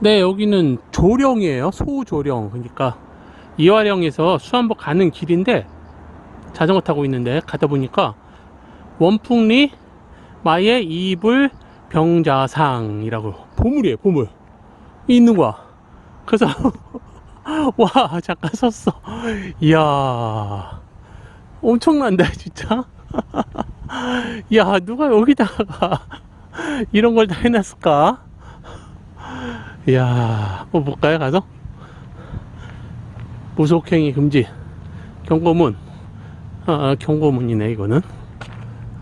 네, 여기는 조령이에요. 소조령. 그러니까 이화령에서 수안보 가는 길인데 자전거 타고 있는데 가다 보니까 원풍리 마의 이불 병자상이라고 보물이에요, 보물. 있는 거야. 그래서 와, 잠깐 섰어. 이야. 엄청난데, 진짜? 야, 누가 여기다가 이런 걸 다 해놨을까? 이야, 뭐 볼까요, 가서? 무속행위 금지. 경고문. 아, 경고문이네, 이거는.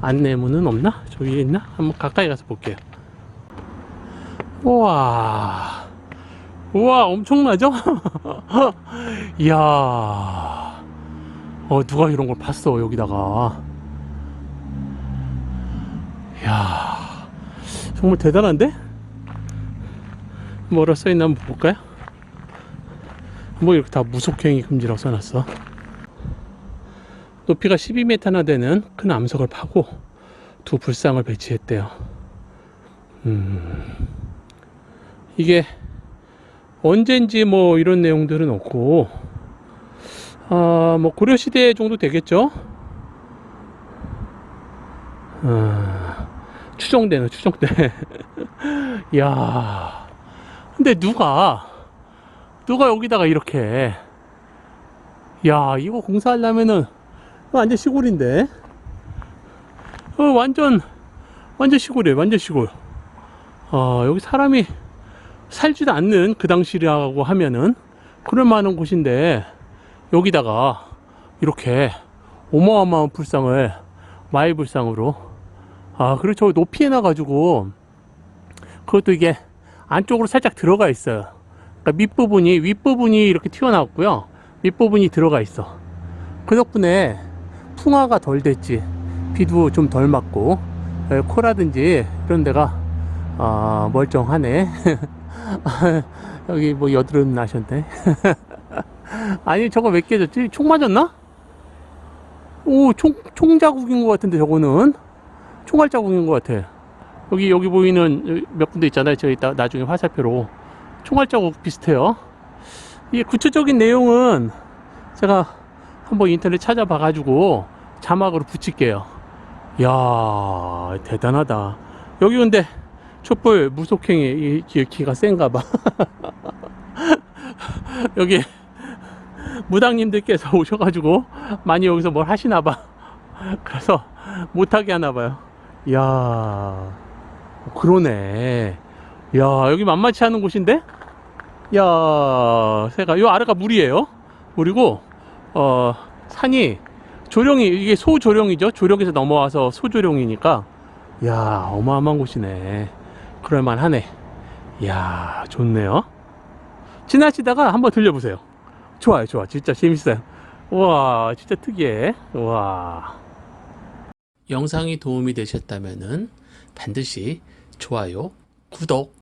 안내문은 없나? 저 위에 있나? 한번 가까이 가서 볼게요. 우와. 우와, 엄청나죠? 이야. 어, 누가 이런 걸 봤어, 여기다가. 이야. 정말 대단한데? 뭐라 써있나 한번 볼까요? 뭐 이렇게 다 무속행위 금지라고 써놨어. 높이가 12m나 되는 큰 암석을 파고 두 불상을 배치했대요. 음, 이게 언젠지 뭐 이런 내용들은 없고, 아, 뭐 고려시대 정도 되겠죠? 아, 추정되는 추정돼. 야 근데 누가? 누가 여기다가 이렇게? 야 이거 공사하려면은 완전 시골인데? 어 완전 완전 시골이에요 완전 시골. 어 여기 사람이 살지도 않는 그 당시라고 하면은 그럴 만한 곳인데 여기다가 이렇게 어마어마한 불상을 마의 불상으로. 아 그리고 저 높이 해놔가지고 그것도 이게 안쪽으로 살짝 들어가 있어요. 그러니까 밑부분이 윗부분이 이렇게 튀어나왔고요. 밑부분이 들어가 있어. 그 덕분에 풍화가 덜 됐지. 비도 좀 덜 맞고 에, 코라든지 이런 데가 아, 멀쩡하네. 여기 뭐 여드름 나셨네. 아니 저거 몇 개졌지? 총 맞았나? 오, 총, 총 자국인 것 같은데 저거는 총알 자국인 것 같아. 여기 여기 보이는 몇 군데 있잖아요. 저희 이따 나중에 화살표로 총알 자국 비슷해요. 이 구체적인 내용은 제가 한번 인터넷 찾아봐 가지고 자막으로 붙일게요. 야 대단하다. 여기 근데 촛불 무속행위 이 기- 기가 센가 봐. 여기 무당님들께서 오셔가지고 많이 여기서 뭘 하시나 봐. 그래서 못하게 하나 봐요. 이야, 그러네. 야, 여기 만만치 않은 곳인데? 야, 새가, 요 아래가 물이에요. 물이고, 어, 산이, 조령이, 이게 소조령이죠. 조령에서 넘어와서 소조령이니까, 야, 어마어마한 곳이네. 그럴만 하네. 야, 좋네요. 지나치다가 한번 들려보세요. 좋아요, 좋아. 진짜 재밌어요. 우와, 진짜 특이해. 우와. 영상이 도움이 되셨다면 반드시 좋아요, 구독,